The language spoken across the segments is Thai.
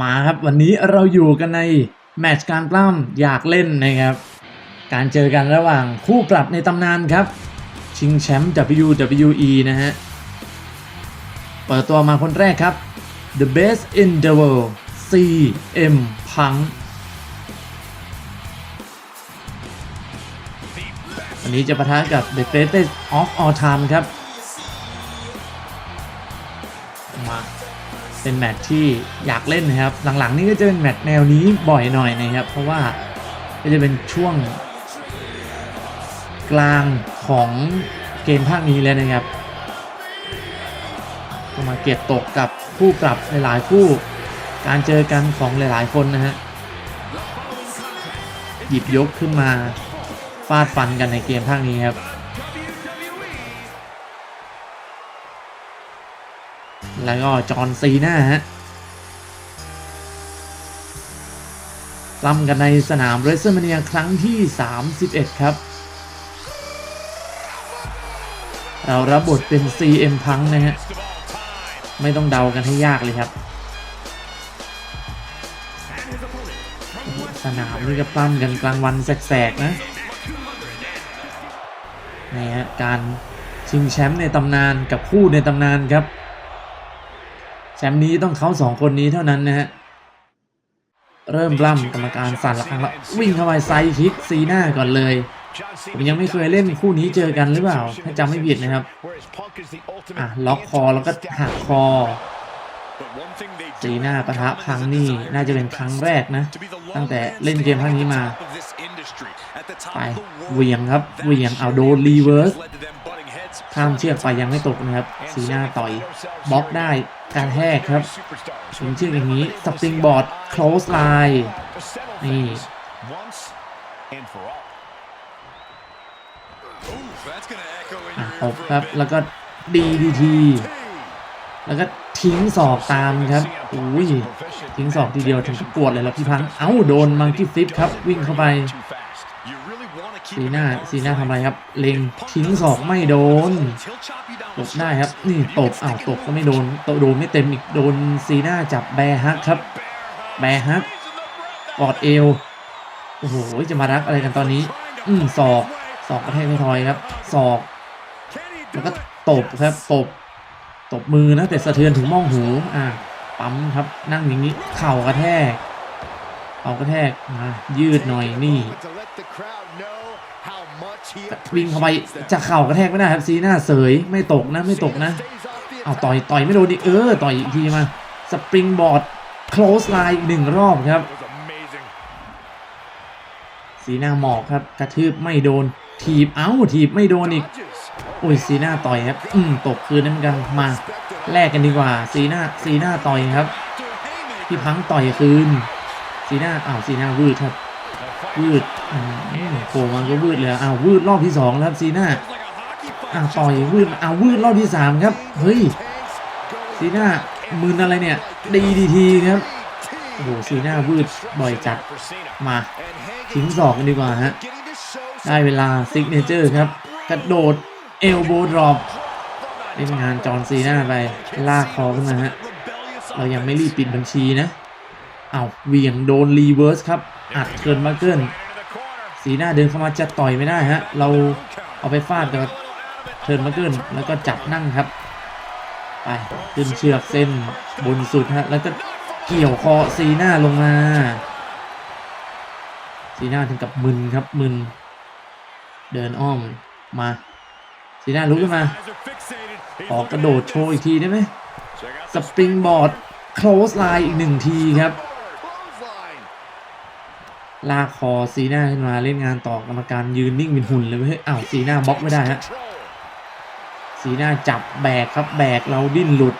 มาครับวันนี้เราอยู่กันในแมตช์การปล้ำอยากเล่นนะครับ การเจอกันระหว่างคู่ปรับในตำนานครับ ชิงแชมป์ WWE นะฮะ เปิดตัวมาคนแรกครับ The Best in the World CM Punk วันนี้จะปะทะกับ The Greatest of All Time ครับ เป็นแมตช์ที่อยากเล่นนะครับ หลังๆ นี่ก็จะเป็นแมตช์แนวนี้บ่อยหน่อยนะครับ เพราะว่าก็จะเป็นช่วงกลางของเกมภาคนี้แล้วนะครับก็มาเก็บตกกับคู่ปรับหลายๆคู่ การเจอกันของหลายๆคนนะฮะ หยิบยกขึ้นมาฟาดฟันกันในเกมภาคนี้ครับ แล้วก็จอห์นซีน่าฮะล่ำกันในสนามเรสเซอร์มเนียครั้งที่ 31 ครับ เรารับบทเป็น CM พังนะฮะ ไม่ต้องเดากันให้ยากเลยครับ สนามนี่ก็ปล้ำกันกลางวันแสกๆนะนี่ฮะการชิงแชมป์ในตำนานกับคู่ในตำนานครับ แชมป์นี้ต้องเขาสองคนนี้เท่านั้นนะฮะ เริ่มปล้ำกรรมการสั่นละครั้งแล้ววิ่งเข้าไปไซคิกซีหน้าก่อนเลยผมยังไม่เคยเล่นคู่นี้เจอกันหรือเปล่า ถ้าจำไม่ผิดนะครับ อะ ล็อกคอแล้วก็หักคอสีหน้าปะทะพังนี่น่าจะเป็นครั้งแรกนะ ตั้งแต่เล่นเกมภาคนี้มา ไปเวียงครับเวียงเอาโดนรีเวิร์สข้ามเชือกไปยังไม่ตกนะครับ สีหน้าต่อยบล็อกได้ การแทกครับถึงเชือกอย่างนี้สปริงบอร์ด close line นี่อะตบครับ แล้วก็ดีดีทีแล้วก็ทิ้งศอกตามครับอุ้ยทิ้งศอกทีเดียวถึงกับปวดเลยแล้วพี่พัง เอ้า โดนมังกี้ฟิปครับ วิ่งเข้าไป สีน้าสีน้าทำอะไรครับ เล็งทิ้งศอกไม่โดนตบได้ครับ นี่ตบอ้าวตบก็ไม่โดนตบโดนไม่เต็มอีกโดนซีน้าจับแบร์ฮักครับ แบร์ฮักกอดเอวโอ้โหจะมารักอะไรกันตอนนี้ อืมศอกศอกกระแทกไม่ทอยครับศอกแล้วก็ตบครับตบตบมือนะแต่สะเทือนถึงม่องหูอ่าปั๊มครับนั่งอย่างนี้เข่ากระแทกเข่ากระแทกมายืดหน่อยนี่ วิ่งเข้าไปจะเข่ากระแทกไม่ได้ครับซีหน้าเสยไม่ตกนะไม่ตกนะเอาต่อยต่อยไม่โดนอีกเออต่อยอีกทีมาสปริงบอร์ด close line อีกหนึ่งรอบครับ สีหน้าหมอกครับ กระทืบไม่โดน ถีบเอ้าถีบไม่โดนอีกโอ้ยสีหน้าต่อยครับ อืมตกคืนนั่นกันมาแลกกันดีกว่า สีหน้าสีหน้าต่อยครับ พี่พังต่อยคืน สีหน้าอ้าวสีหน้าวืดครับ วืดโผล่มาก็วืดเลยอ้าววืดรอบที่สองแล้วครับสีหน้าอ้าวต่อยวืดอ้าววืดรอบที่สามครับเฮ้ยสีหน้ามืนอะไรเนี่ยดีดีทีครับโอ้โหสีหน้าวืดบ่อยจัดมาทิ้งศอกกันดีกว่าฮะได้เวลาซิกเนเจอร์ครับกระโดดเอลโบดรอปเล่นงานจอห์นซีหน้าไปลากคอขึ้นมาฮะเรายังไม่รีบปิดบัญชีนะเอาเวียงโดนรีเวิร์สครับ อัดเกินมาเกินสีหน้าเดินเข้ามาจะต่อยไม่ได้ฮะ เราเอาไปฟาดกับเทิร์นมาเกินแล้วก็จับนั่งครับ ไปขึ้นเชือกเส้นบนสุดฮะ แล้วก็เกี่ยวคอซีหน้าลงมาซีหน้าถึงกับมึนครับมึน เดินอ้อมมาซีหน้าลุกขึ้นมา ออกกระโดดโชว์อีกทีได้ไหมสปริงบอร์ด close line อีกหนึ่งทีครับ ลากคอซีน้าขึ้นมาเล่นงานต่อกรรมการยืนนิ่งเป็นหุ่นเลยเว้ยอ้าวซีน้าบล็อกไม่ได้ฮะสีน้าจับแบกครับแบกเราดิ้นหลุด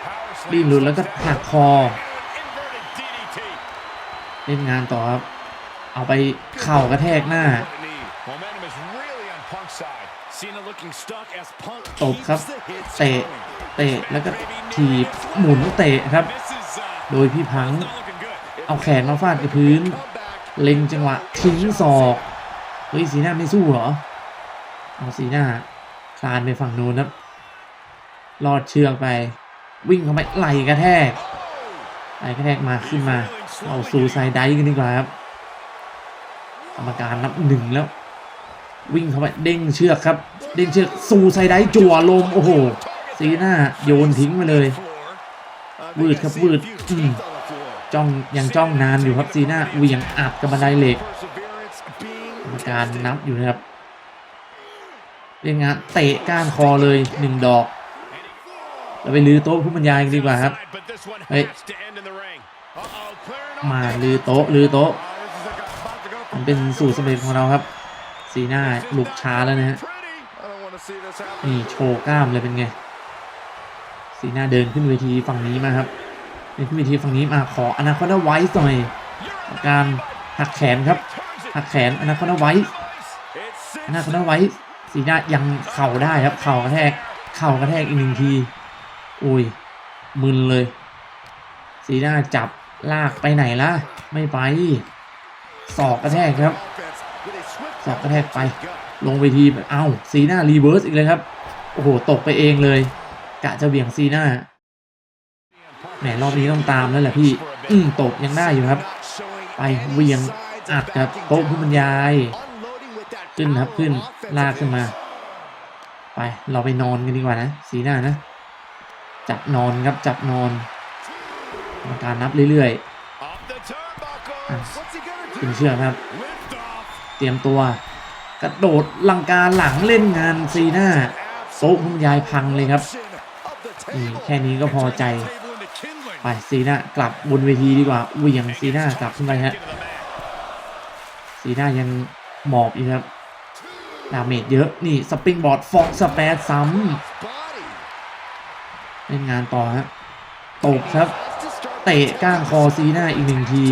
ดิ้นหลุดแล้วก็หักคอ เล่นงานต่อครับ เอาไปเข่ากระแทกหน้าตบครับเตะเตะแล้วก็ถีบหมุนเตะครับ โดยพี่พัง เอาแขนมาฟาดกับพื้น เล็งจังหวะทิ้งศอก เฮ้ยสีหน้าไม่สู้เหรอ เอาสีหน้าคลานไปฝั่งนู้นครับลอดเชือกไป วิ่งเข้าไปไหลกระแทกไหลกระแทกมาขึ้นมา เอาซูไซไดกันดีกว่าครับกรรมการนับหนึ่งแล้ว วิ่งเข้าไปเด้งเชือกครับ เด้งเชือกซูไซไดจั่วลมโอ้โหซีหน่าโยนทิ้งไปเลยวืดครับวืดอืม จ้องยังจ้องนานอยู่ครับซีน่าเวียงอัดกับบันไดเหล็กกรรมการนับอยู่นะครับเล่นงานเตะก้านคอเลยหนึ่งดอกเราไปลือโต๊ะผู้บรรยายดีกว่าครับเฮ้ยมาลือโต๊ะลือโต๊ะมันเป็นสูตรสำเร็จของเราครับซีน่าลุกช้าแล้วนะฮะนี่โชว์กล้ามเลยเป็นไงซีน่าเดินขึ้นเวทีฝั่งนี้มาครับ เดินขึ้นเวทีฝั่งนี้มาขออนาคตไว้หน่อยการหักแขนครับ หักแขนอนาคตไว้อนาคตไว้ซีน่ายังเข่าได้ครับ เข่ากระแทก เข่ากระแทกอีกหนึ่งทีอุ้ยมึนเลยซีน่าจับลากไปไหนล่ะ ไม่ไปศอกกระแทกครับศอกกระแทกไป ลงเวทีเอ้าซีน่ารีเวิร์สอีกเลยครับ โอ้โห ตกไปเองเลย กะจะเบี่ยงซีน่า แหมรอบนี้ต้องตามแล้วแหละพี่ อืมตกยังได้อยู่ครับ ไปเวียงอัดกับโต๊ะผู้บรรยาย ขึ้นครับขึ้นลากขึ้นมา ไปเราไปนอนกันดีกว่านะซีหน่านะ จับนอนครับจับนอนกรรมการนับเรื่อยๆขึ้นเชือกครับ เตรียมตัว กระโดดลังกาหลังเล่นงานซีหน่าโต๊ะผู้บรรยายพังเลยครับนี่แค่นี้ก็พอใจ ไปซีน่ากลับบนเวทีดีกว่าเวียงซีน่ากลับขึ้นไปฮะซีน่ายังหมอบอีกครับดาเมจเยอะนี่สปริงบอร์ดฟอกสเปซซ้ำเล่นงานต่อฮะตบครับ เตะก้างคอซีน่าอีกหนึ่งที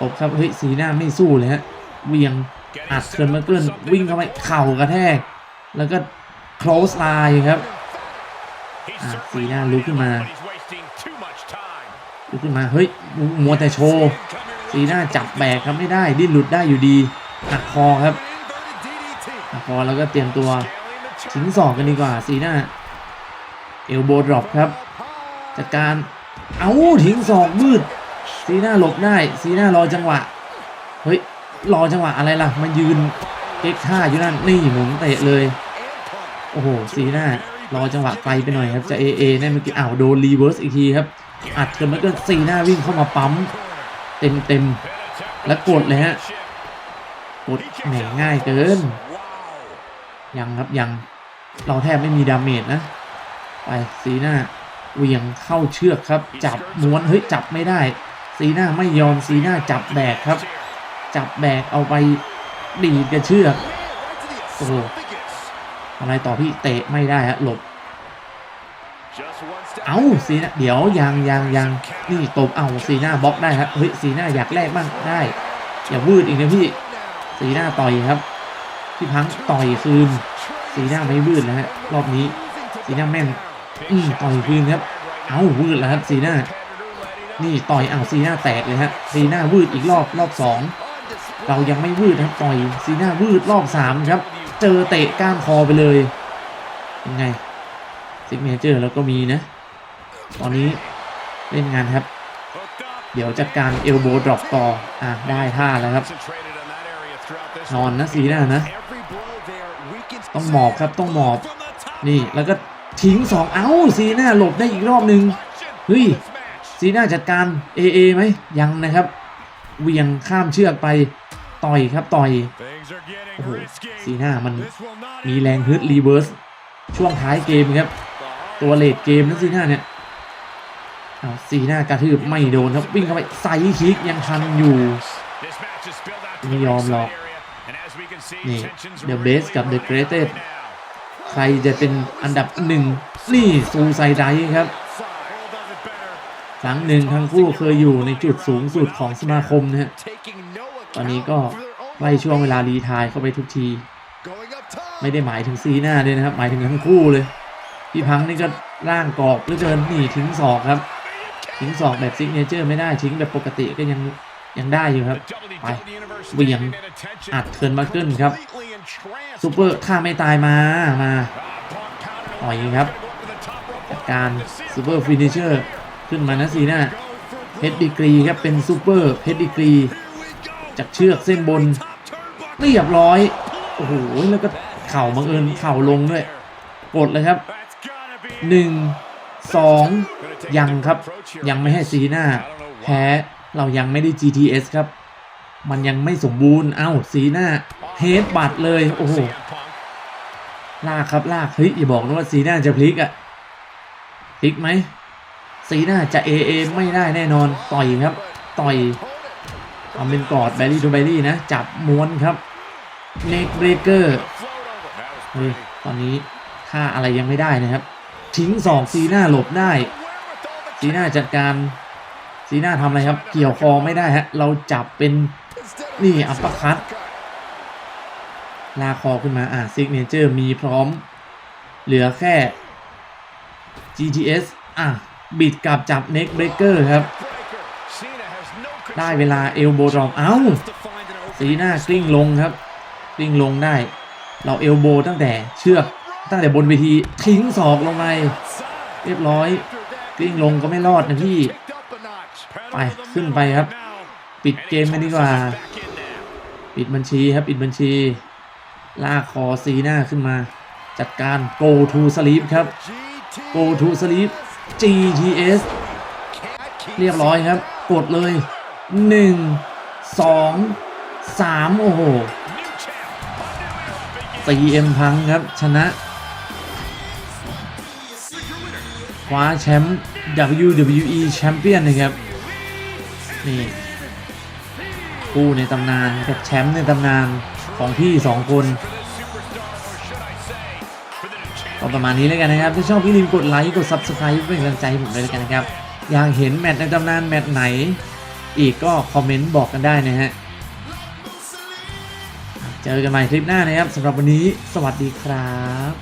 ตบครับเฮ้ยซีน่าไม่สู้เลยฮะเวียงอัดเคิร์นมาเกิลวิ่งเข้าไปเข่ากระแทก แล้วก็ close line ครับ ซีน่าลุกขึ้นมาลุกขึ้นมาเฮ้ยมัวแต่โชว์ซีน่าจับแบกครับไม่ได้ ดิ้นหลุดได้อยู่ดีหักคอครับหักคอแล้วก็เตรียมตัวทิ้งศอกกันดีกว่าซีน่าเอลโบดรอปครับจัดการเอาทิ้งศอกมืดซีน่าหลบได้ซีน่ารอจังหวะเฮ้ยรอจังหวะอะไรล่ะมายืนเก๊กท่าอยู่นั่นนี่หมุนเตะเลยโอ้โหซีน่า รอจังหวะไกลไปหน่อยครับจะเอเอแน่เมื่อกี้อ้าวโดนรีเวิร์สอีกทีครับ อัดกันมาเกินซีน่าวิ่งเข้ามาปั๊ม เต็มเต็มแล้วกดเลยฮะกดแหมง่ายเกิน ยังครับยังเราแทบไม่มีดาเมจนะ ไปซีน่าเวียงเข้าเชือกครับ จับม้วนเฮ้ยจับไม่ได้ ซีน่าไม่ยอมซีน่าจับแบกครับ จับแบกเอาไปดีดกับเชือกโอ้ อะไรต่อพี่เตะไม่ได้ฮะหลบ เอ้าซีน่าเดี๋ยวยังยังยังนี่ตบเอาซีน่าบล็อกได้ครับเฮ้ยซีน่าอยากแลกบ้างได้อย่าวืดอีกนะพี่ซีน่าต่อยครับพี่พังต่อยคืนซีน่าไม่วืดแล้วฮะรอบนี้ซีน่าแม่นอืมต่อยคืนครับเอ้าวืดแล้วครับซีน่านี่ต่อยเอาซีน่าแตกเลยฮะซีน่าวืดอีกรอบรอบสองเรายังไม่วืดนะครับต่อยซีน่าวืดรอบสามครับ เจอเตะก้านคอไปเลยยังไงซิกเนเจอร์แล้วก็มีนะ ตอนนี้เล่นงานครับ เดี๋ยวจัดการเอลโบดรอปต่อ อะ ได้ท่าแล้วครับ นอนนะสีหน้านะ ต้องหมอบครับต้องหมอบ นี่แล้วก็ทิ้งสองเอ้าซีหน้าหลบได้อีกรอบหนึ่งเฮ้ยซีหน้าจัดการ AA ไหมยังนะครับเวียงข้ามเชือกไปต่อยครับต่อย โอ้โหซีหน้ามันมีแรงฮึดรีเวิร์สช่วงท้ายเกมครับ ตัวเลดเกมนะซีหน้าเนี่ยเอาซีหน้ากระทืบไม่โดนครับวิ่งเข้าไปไซด์คิกยังทันอยู่ไม่ยอมหรอกนี่ The Best กับ The Greatest ใครจะเป็นอันดับหนึ่งนี่ซูไซไดครับครั้งหนึ่งทั้งคู่เคยอยู่ในจุดสูงสุดของสมาคมนะฮะตอนนี้ก็ ใกล้ช่วงเวลารีไทายเข้าไปทุกที ไม่ได้หมายถึงซีหน้าด้วยนะครับ หมายถึงทั้งคู่เลย พี่พังนี่ก็ร่างกรอบเหลือเกินนี่ทิ้งศอกครับ ทิ้งศอกแบบซิกเนเจอร์ไม่ได้ทิ้งแบบปกติก็ยังยังได้อยู่ครับ ไปเวียงอัดเทิร์นมาเกิลครับซูเปอร์ฆ่าไม่ตายมามาต่อยครับจัดการซูเปอร์ฟินิเชอร์ขึ้นมานะซีหน่าเพชรดีกรีครับเป็นซูเปอร์เพชรดีกรี จากเชือกเส้นบนเรียบร้อย โอ้โห แล้วก็เข่าบังเอิญเข่าลงด้วย กดเลยครับหนึ่งสองยังครับ ยังไม่ให้ซีน่าแพ้เรายังไม่ได้ GTS ครับ มันยังไม่สมบูรณ์ เอ้าซีน่าเฮดบัตเลย โอ้โห ลากครับลาก เฮ้ย อย่าบอกนะว่าซีน่าจะพลิกอะพลิกไหมซีน่าจะ AA ไม่ได้แน่นอน ต่อยครับ ต่อย ทำเป็นกอดแบรี่ทูแบรี่นะ จับม้วนครับเนกเบรเกอร์เฮ้ยตอนนี้ท่าอะไรยังไม่ได้นะครับ ทิ้งสองซีน่าหลบได้ ซีน่าจัดการซีน่าทำอะไรครับ เกี่ยวคอไม่ได้ฮะ เราจับเป็นนี่อัปปคัตลากคอขึ้นมาอะซิกเนเจอร์มีพร้อม เหลือแค่ GTS อะ บิดกับจับเน็กเบรกเกอร์ครับ ได้เวลาเอลโบดรอมเอ้าสีหน้ากลิ้งลงครับ กลิ้งลงได้ เราเอลโบตั้งแต่เชือกตั้งแต่บนเวทีทิ้งศอกลงไปเรียบร้อย กลิ้งลงก็ไม่รอดนะพี่ ไปขึ้นไปครับ ปิดเกมกันดีกว่า ปิดบัญชีครับปิดบัญชี ลากคอซีหน้าขึ้นมา จัดการ go to sleep ครับ go to sleep GTS เรียบร้อยครับ กดเลย 1 2 3โอ้โห CM พังครับ ชนะ คว้าแชมป์ WWE แชมเปี้ยนนะครับ นี่คู่ในตำนานกับแชมป์ในตำนานของพี่สองคนก็ประมาณนี้แล้วกันนะครับ ถ้าชอบพี่ลิมกดไลค์ กด Subscribe เป็นกำลังใจให้ผมด้วยแล้วกันนะครับ อยากเห็นแมตช์ในตำนานแมตช์ไหน อีกก็คอมเมนต์บอกกันได้นะฮะ เจอกันใหม่คลิปหน้านะครับสำหรับวันนี้สวัสดีครับ